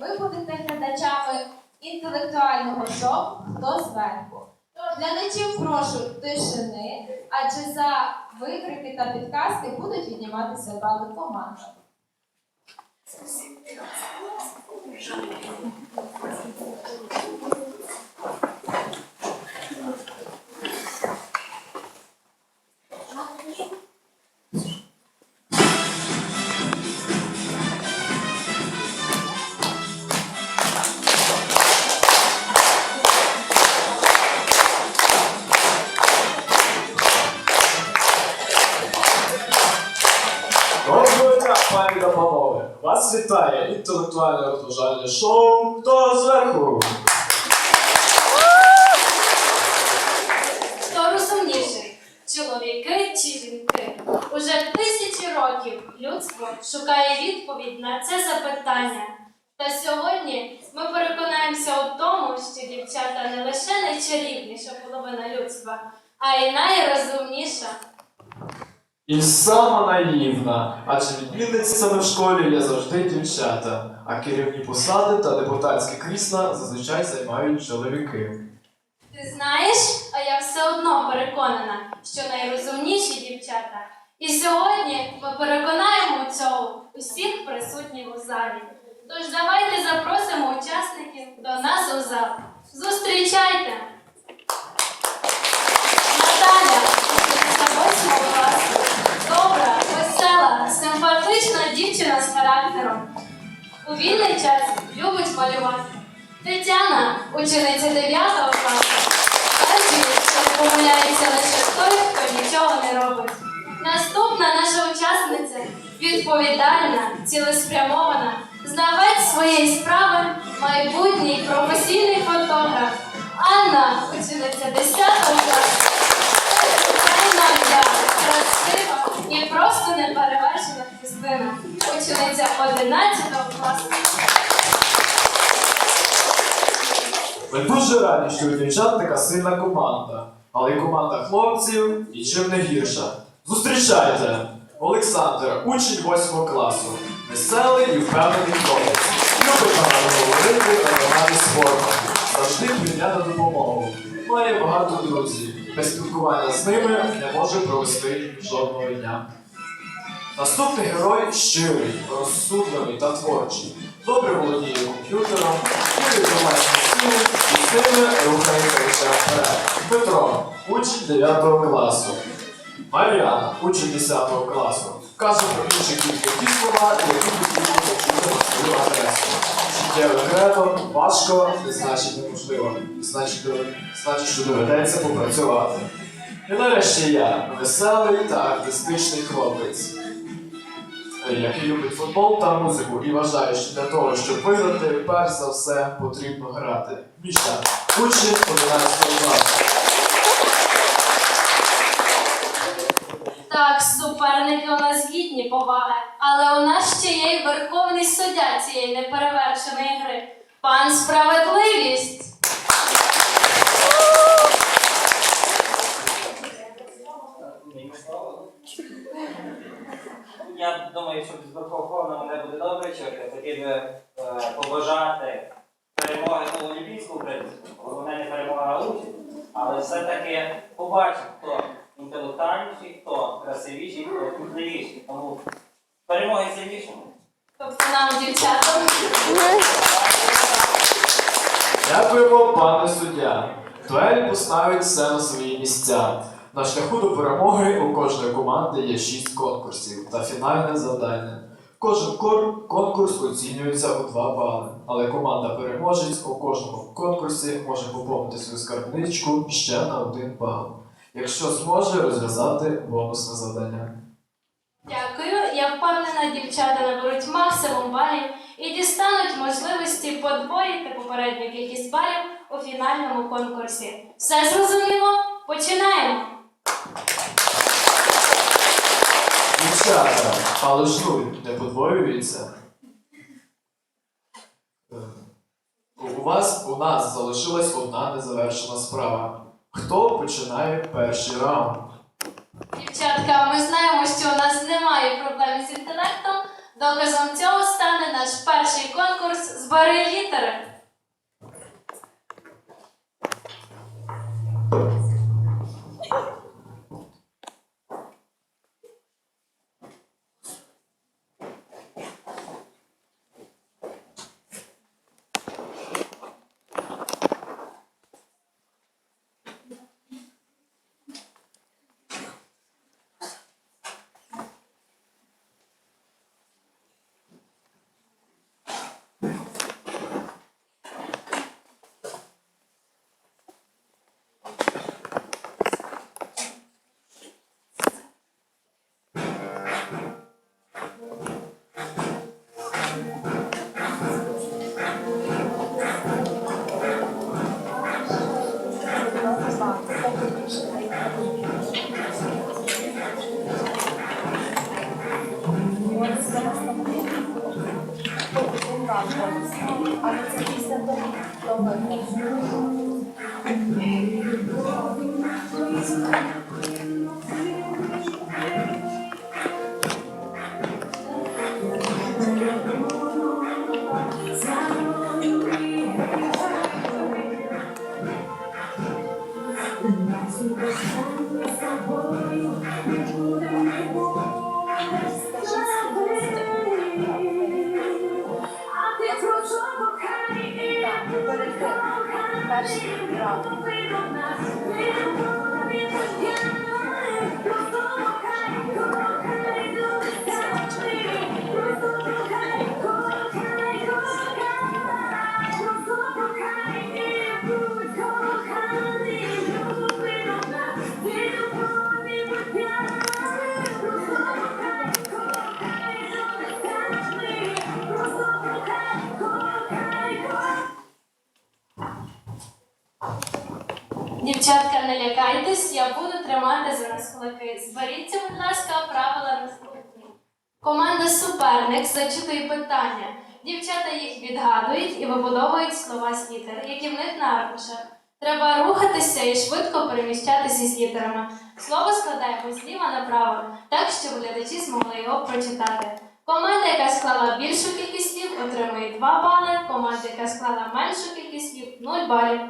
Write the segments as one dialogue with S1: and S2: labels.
S1: ви будете глядачами інтелектуального шоу Хто зверху. Глядачів прошу тишини, адже за викрики та підказки будуть відніматися бали командам.
S2: Доброго розважальне шоу «Хто зверху?
S3: Хто розумніший? Чоловіки чи жінки? Уже тисячі років людство шукає відповідь на це запитання. Та сьогодні ми переконаємося у тому, що дівчата не лише найчарівніша половина людства, а й найрозумніша.
S2: І сама наївна, адже відмінницями в школі є завжди дівчата, а керівні посади та депутатські крісла зазвичай займають чоловіки.
S3: Ти знаєш, а я все одно переконана, що найрозумніші дівчата. І сьогодні ми переконаємо у цьому усіх присутніх у залі. Тож давайте запросимо учасників до нас у зал. Зустрічайте! Дівчина з характером. У вільний час любить малювати. Тетяна, учениця 9 класу. Каже, що помиляється лише той, хто нічого не робить. Наступна наша учасниця відповідальна, цілеспрямована, знавець своєї справи, майбутній професійний фотограф. Анна, учениця 10 класу. Звичайна я, красива і просто неперевершена Христина, учениця 11 класу.
S2: Ми дуже раді, що у дівчат така сильна команда, але й команда хлопців нічим не гірша. Зустрічайте! Олександр, учень 8 класу, веселий і впевнений хлопець. Любить багато говорити та займатися спортом. Завжди прийде допомогу. Має багато друзів. Без спілкування з ними не може провести жодного дня. Наступний герой щирий, розсудливий та творчий. Добре володіє комп'ютером, вірить домашні сили і з ними рухається вперед. Петро, учень 9 класу. Мар'яна, учень 10 класу. Каже про інших тільки ті слова, які потрібно почути на свою адресу. Життєве регретом, важко, не значить неможливо. Значить, значить, що доведеться попрацювати. І нарешті я, веселий та артистичний хлопець який любить футбол та музику і вважає, що для того, щоб виграти, перш за все потрібно грати. Міша, учень 11 класу.
S3: Так, суперники у нас гідні поваги, але у нас ще є й верховний суддя цієї неперевершеної гри. Пан справедливість.
S4: Я думаю, що без Верховного мене буде добре чути. Хотів би е, побажати перемоги того олімпійського принципу. Головне не перемога участь, але все-таки побачимо, хто інтелектуальніший, хто красивіший, хто культурніший. Тому перемоги сильнішому.
S3: Тобто нам, дівчатам.
S2: Дякуємо, пане суддя. Дуель поставить все на свої місця. На шляху до перемоги у кожної команди є шість конкурсів та фінальне завдання. Кожен кор- конкурс оцінюється у 2 бали, але команда переможець у кожному конкурсі може поповнити свою скарбничку ще на 1 бал, якщо зможе розв'язати бонусне завдання.
S3: Дякую. Я впевнена, дівчата наберуть максимум балів і дістануть можливості подвоїти попередню кількість балів у фінальному конкурсі. Все зрозуміло? Починаємо!
S2: Дівчата, але ж нуль не подвоюється. Е, У вас у нас залишилась одна незавершена справа. Хто починає перший раунд?
S3: Дівчатка, ми знаємо, що у нас немає проблем з інтелектом. Доказом цього стане наш перший конкурс з літери. Дівчатка, Команда суперник зачитує питання. Дівчата їх відгадують і вибудовують слова з літер, які в них на аркушах. Треба рухатися і швидко переміщатися з літерами. Слово складаємо зліва направо, так щоб глядачі змогли його прочитати. Команда, яка склала більшу кількість слів, отримує 2 бали. Команда, яка склала меншу кількість слів 0 балів.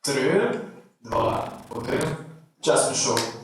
S5: Три, два, один. Час пішов.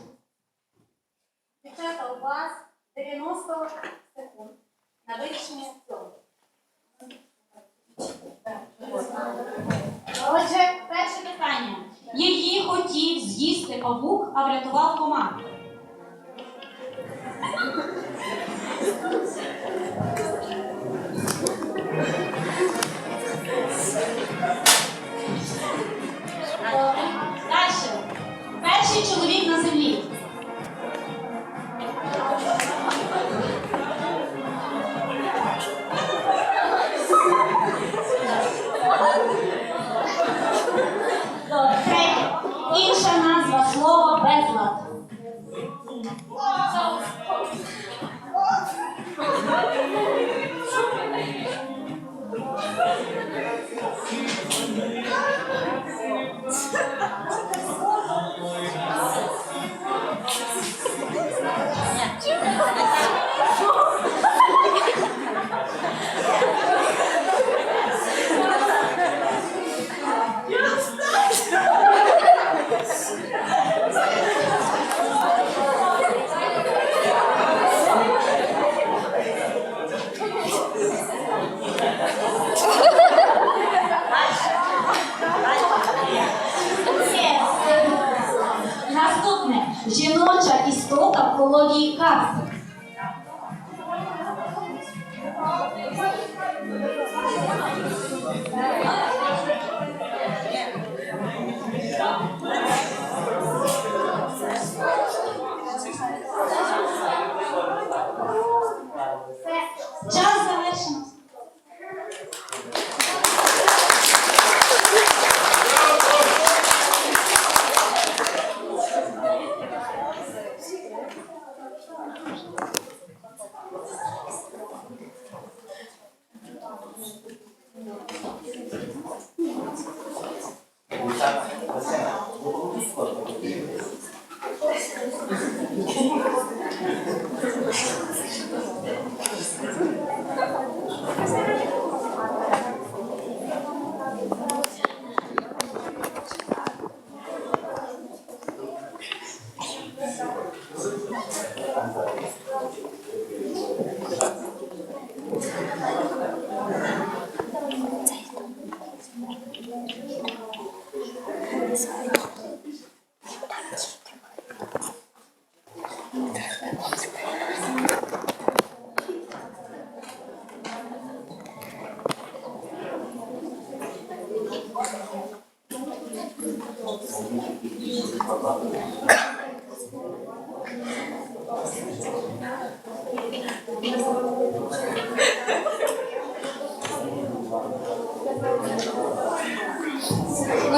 S6: Ну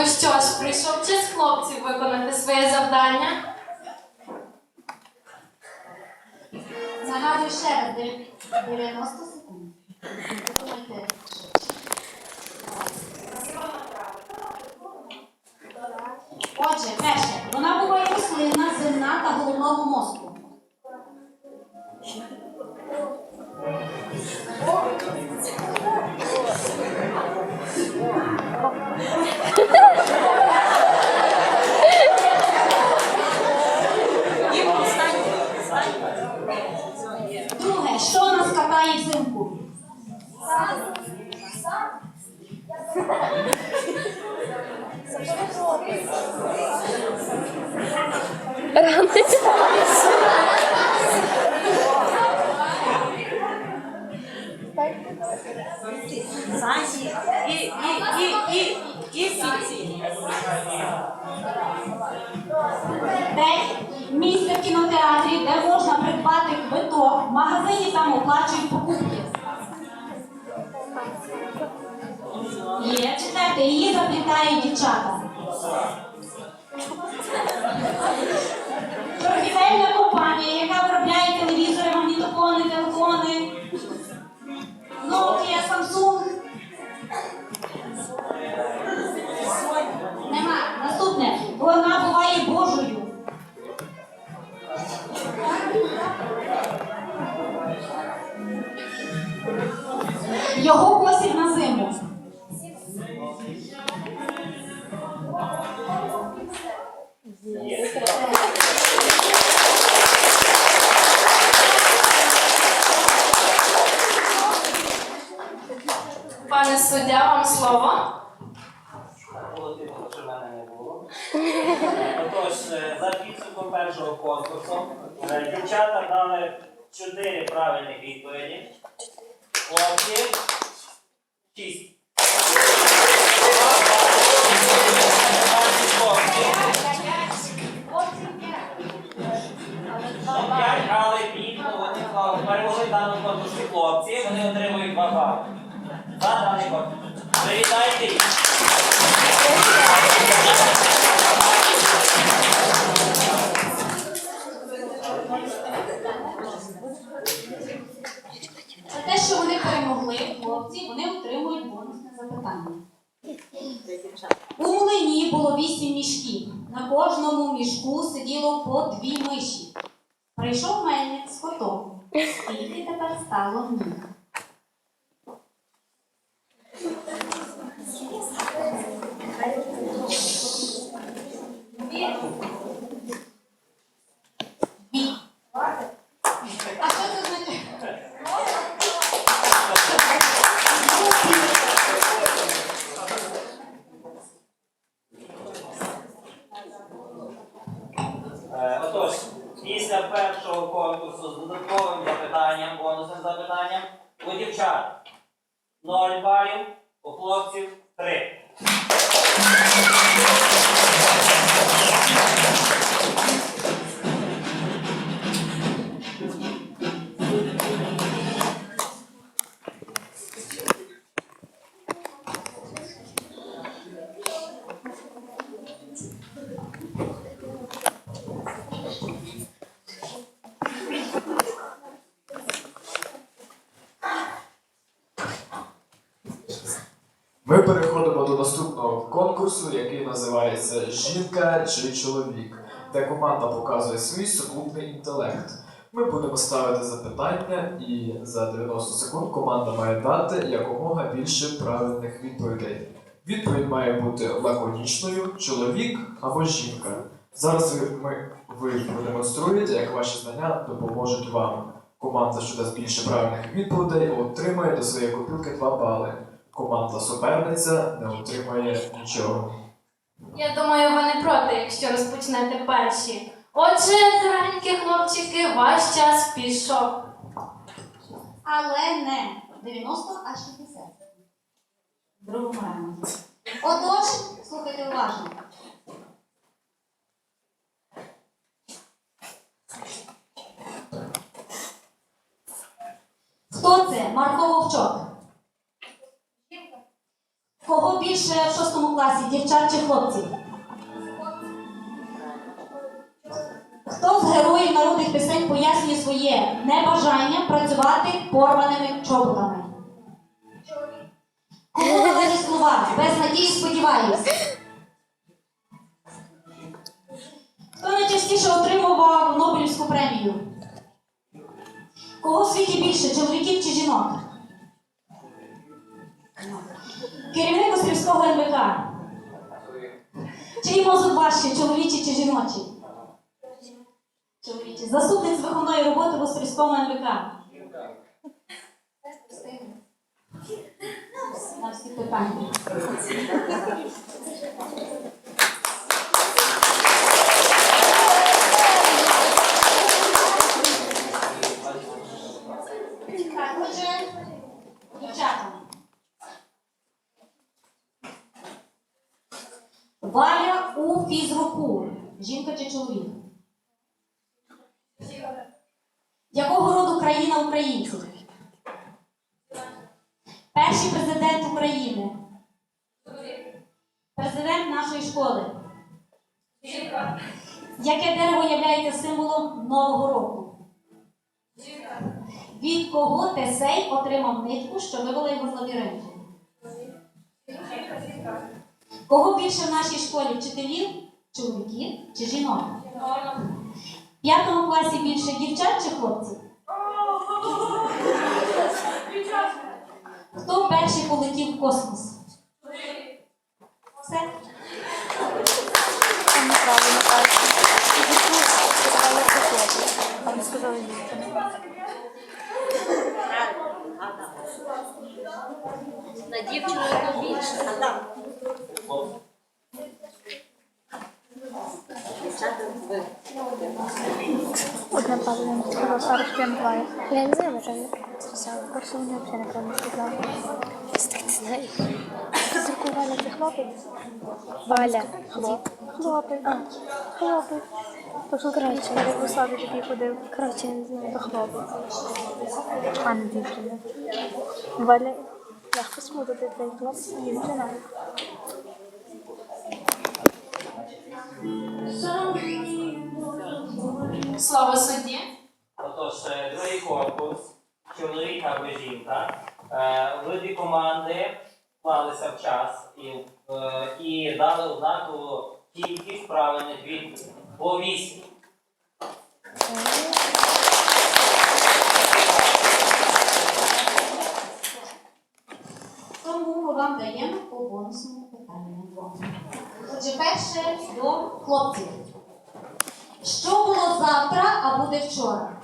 S3: що ж, прийшов час хлопців виконати своє завдання.
S5: Нагадую ще раз 90 секунд. Thank you. Дівчата. Торгівельна компанія, яка виробляє телевізори, магнітофони, телефони. Nokia, Samsung. Нема. Наступне. Вона буває Божою. Його
S3: суддя, вам слово.
S4: Отож, е, за підсумком першого конкурсу е, дівчата дали чотири правильних відповіді. Хлопці шість.
S5: Вісім мішків. На кожному мішку сиділо по дві миші. Прийшов мельник з котом. Скільки тепер стало ніг?
S2: Де команда показує свій сукупний інтелект. Ми будемо ставити запитання, і за 90 секунд команда має дати якомога більше правильних відповідей. Відповідь має бути лаконічною, чоловік або жінка. Зараз ми, ви продемонструєте, як ваші знання допоможуть вам. Команда, що дасть більше правильних відповідей, отримає до своєї копілки 2 бали. Команда суперниця не отримає нічого.
S3: Я думаю, ви не проти, якщо розпочнете перші. Отже, дорогенькі хлопчики, ваш час пішов.
S5: Але не 90, а 60. В другому раунді. Отож, слухайте уважно. Хто це? Марко Вовчок. Кого більше в шостому класі, дівчат чи хлопців? Хто з героїв народних пісень пояснює своє небажання працювати порваними чоботами? Кому належать слова? Без надії сподіваюсь. Хто найчастіше отримував Нобелівську премію? Кого в світі більше, чоловіків чи жінок? Чи жіночі? Чоловічі. Заступник з виховної роботи в Острівському НВК. На всі питання. Так, отже, дівчата. Валя у фізруку. Жінка чи чоловік? Якого роду країна українців? Перший президент України. Президент нашої школи. Яке дерево є символом Нового року? Від кого Тесей отримав нитку, що вивела його з лабіринту? Кого більше в нашій школі вчителів, чоловіків чи жінок? В п'ятому класі більше дівчат чи хлопців? Хто перший полетів в космос? Все.
S7: На дівчину більше.
S8: Одна правильно сказала Сара Шпенглая. Я не знаю, може я сказала. Просто мені взагалі неправильно сказала. Так ти знаєш. Фізику Валя це хлопець? Валя. Хлоп. Хлопець. А, хлопець. Тобто, коротше, я в Славі такий ходив. Коротше, я не знаю, то хлопець. А не дівчина. Валя, легко смутити цей хлопець і дівчина.
S1: Слово судді.
S4: Отож, е, другий корпус, чоловік або жінка, е, команди вклалися в час і, е, і дали однакову кількість правильних відповідей по вісім.
S5: Тому ми вам даємо по бонусному. Отже, перше до хлопців. Що було завтра, а буде вчора?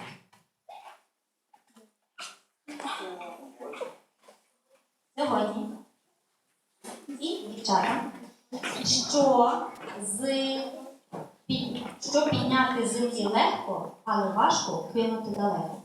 S5: Сьогодні. І дівчата. Що з що підняти землі легко, але важко кинути далеко.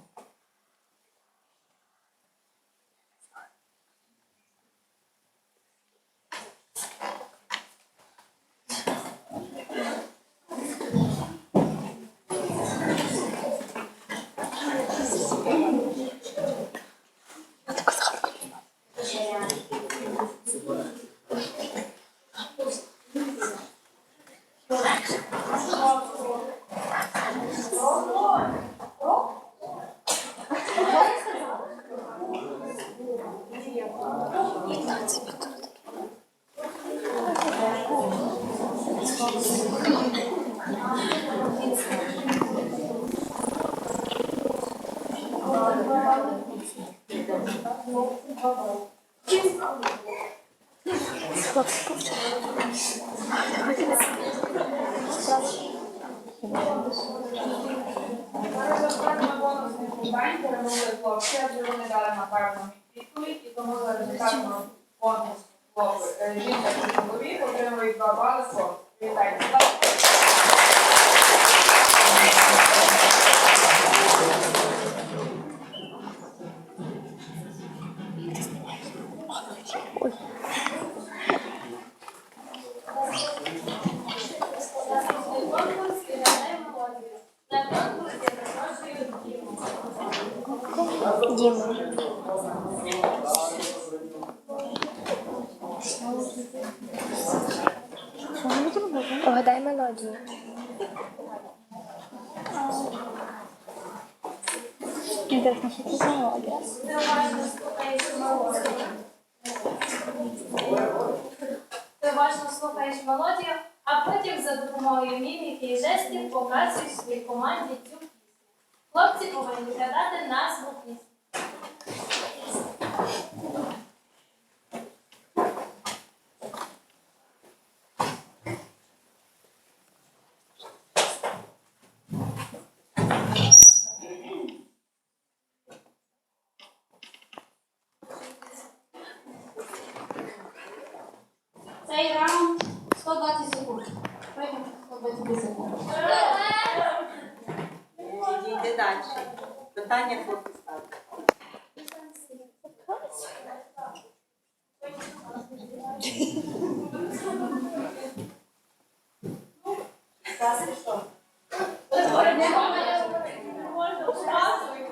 S8: Хлопці
S3: повинні
S7: виглядати на звуки.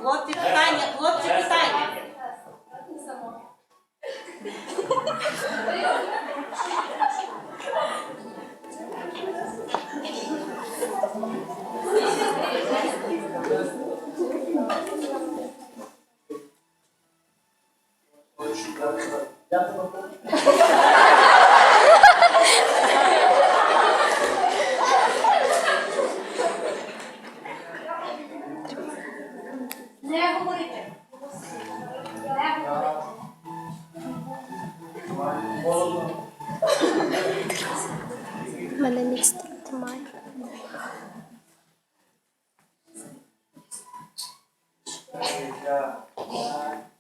S7: Jocote 감사합니다.